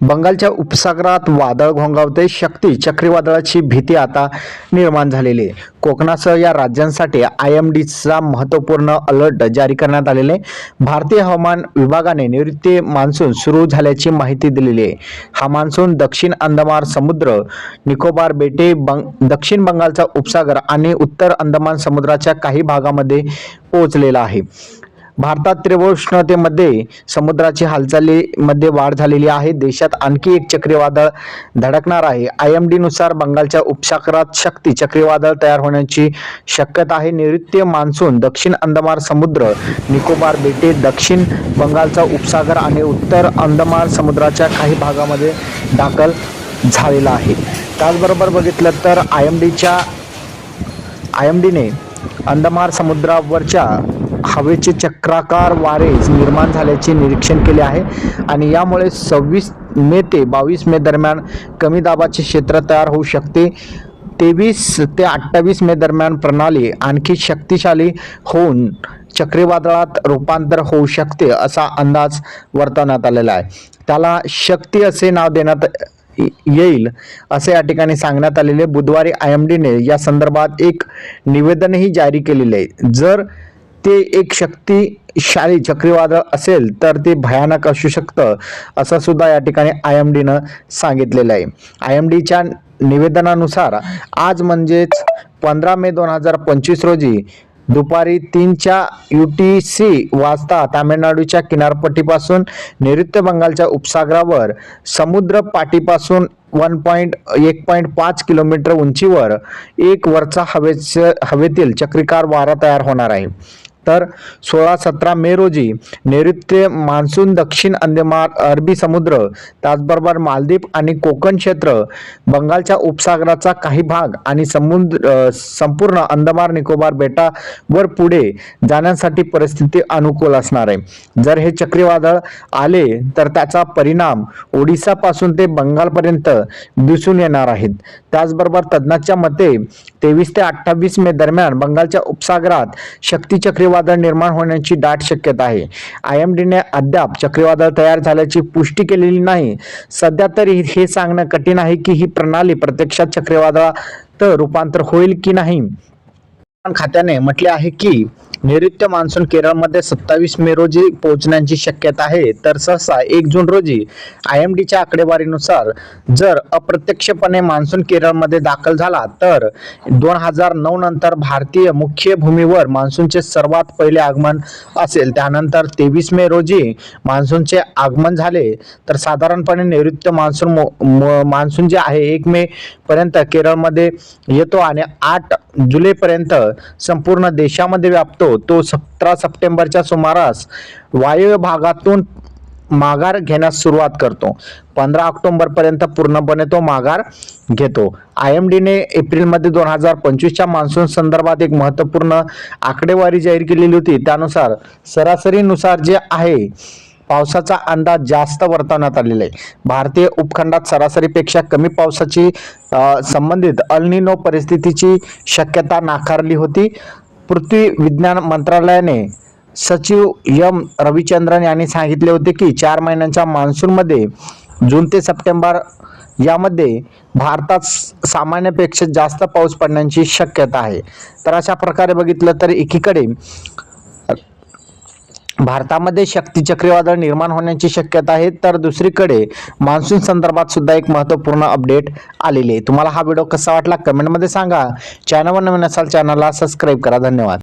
बंगालच्या उपसागरात वादळ घोंगावते शक्ती चक्रीवादळाची भीती आता निर्माण झालेली आहे. कोकणासह या राज्यांसाठी आय एम डीचा महत्त्वपूर्ण अलर्ट जारी करण्यात आलेले भारतीय हवामान विभागाने नैऋत्य मान्सून सुरू झाल्याची माहिती दिलेली आहे. हा मान्सून दक्षिण अंदमान समुद्र निकोबार बेटे बंग दक्षिण बंगालचा उपसागर आणि उत्तर अंदमान समुद्राच्या काही भागामध्ये पोहोचलेला आहे. भारतात तीव्र उष्णतेमध्ये समुद्राची हालचालीमध्ये वाढ झालेली आहे. देशात आणखी एक चक्रीवादळ धडकणार आहे. आय एम डी नुसार बंगालच्या उपसागरात शक्ती चक्रीवादळ तयार होण्याची शक्यता आहे. नैऋत्य मान्सून दक्षिण अंदमान समुद्र निकोबार बेटे दक्षिण बंगालचा उपसागर आणि उत्तर अंदमान समुद्राच्या काही भागामध्ये दाखल झालेला आहे. त्याचबरोबर बघितलं तर आय एम डीच्या आय एम डीने अंदमान समुद्रावरच्या हवेचे चक्राकार वारे निर्माण झाल्याचे निरीक्षण केले आहे आणि यामुळे सव्वीस मे ते बावीस मे दरम्यान कमी दाबाचे क्षेत्र तयार होऊ शकते. तेवीस ते अठ्ठावीस मे दरम्यान प्रणाली आणखी शक्तिशाली होऊन चक्रीवादळात रूपांतर होऊ शकते असा अंदाज वर्तवण्यात आलेला आहे. त्याला शक्ती असे नाव देण्यात येईल असे या ठिकाणी सांगण्यात आलेले बुधवारी आय एम डीने या संदर्भात एक निवेदनही जारी केलेले आहे. जर ते एक शक्तिशाली चक्रीवादळ असेल तर ते भयानक असू शकतं असं सुद्धा या ठिकाणी आय एम डीनं सांगितलेलं आहे. आय एम डीच्या निवेदनानुसार आज म्हणजेच पंधरा मे दोन हजार पंचवीस रोजी दुपारी तीनच्या यू टी सी वाजता तामिळनाडूच्या किनारपट्टीपासून नैऋत्य बंगालच्या उपसागरावर समुद्र पाटीपासून वन पॉईंट एक पॉईंट पाच किलोमीटर उंचीवर एक वरचा हवेचं हवेतील चक्रीकार वारा तयार होणार आहे. तर सोळा सतरा मे रोजी नैऋत्य मान्सून दक्षिण अंदमान अरबी समुद्र त्याचबरोबर मालदीव आणि कोकण क्षेत्र बंगालच्या उपसागराचा काही भाग आणि समुद्र संपूर्ण अंदमान निकोबार बेटावर पुढे जाण्यासाठी परिस्थिती अनुकूल असणार आहे. जर हे चक्रीवादळ आले तर त्याचा परिणाम ओडिसापासून ते बंगालपर्यंत दिसून येणार आहेत. त्याचबरोबर तज्ज्ञांच्या मते तेवीस ते अठ्ठावीस मे दरम्यान बंगालच्या उपसागरात शक्ती चक्रीवादळ निर्माण होण्याची दाट शक्यता आहे. आय एम डीने अद्याप चक्रीवादळ तयार झाल्याची पुष्टी केलेली नाही. सध्या तरी हे सांगणं कठीण आहे की ही प्रणाली प्रत्यक्षात चक्रीवादळात रूपांतर होईल की नाही? खात्याने म्हटले आहे की नैऋत्य मान्सून केरळमध्ये सत्तावीस मे रोजी पोहोचण्याची शक्यता आहे. तर सहसा एक जून रोजी आय एम डीच्या आकडेवारीनुसार जर अप्रत्यक्षपणे मान्सून केरळमध्ये दाखल झाला तर दोन हजार नऊ नंतर भारतीय मुख्य भूमीवर मान्सूनचे सर्वात पहिले आगमन असेल. त्यानंतर तेवीस मे रोजी मान्सूनचे आगमन झाले. तर साधारणपणे नैऋत्य मान्सून मो- मान्सून जे आहे एक मे पर्यंत केरळमध्ये येतो आणि आठ जुलैपर्यंत संपूर्ण देशामध्ये व्यापतो तो सतरा सप्टेंबरच्या सुमारास वायव्य भागातून माघार घेण्यास सुरुवात करतो. पंधरा ऑक्टोबर पर्यंत पूर्णपणे तो माघार घेतो. आय एम डीने एप्रिलमध्ये दोन हजार पंचवीसच्या मान्सून संदर्भात एक महत्त्वपूर्ण आकडेवारी जाहीर केलेली होती. त्यानुसार सरासरीनुसार जे आहे पावसाचा अंदाज जास्त वर्तवण्यात आलेला आहे. भारतीय उपखंडात सरासरीपेक्षा कमी पावसाची संबंधित अल्निनो परिस्थितीची शक्यता नाकारली होती. पृथ्वी विज्ञान मंत्रालयाने सचिव यम रविचंद्रन यांनी सांगितले होते की चार महिन्यांच्या मान्सूनमध्ये जून ते सप्टेंबर यामध्ये भारतात सामान्यपेक्षा जास्त पाऊस पडण्याची शक्यता आहे. तर अशा प्रकारे बघितलं तर एकीकडे भारतामध्ये शक्ती चक्रीवादळ निर्माण होण्याची शक्यता आहे तर दुसरीकडे मान्सून संदर्भात सुद्धा एक महत्त्वपूर्ण अपडेट आलेली आहे. तुम्हाला हा व्हिडिओ कसा वाटला? कमेंटमध्ये सांगा. चॅनलवर नवीन असाल चॅनलला सबस्क्राईब करा. धन्यवाद.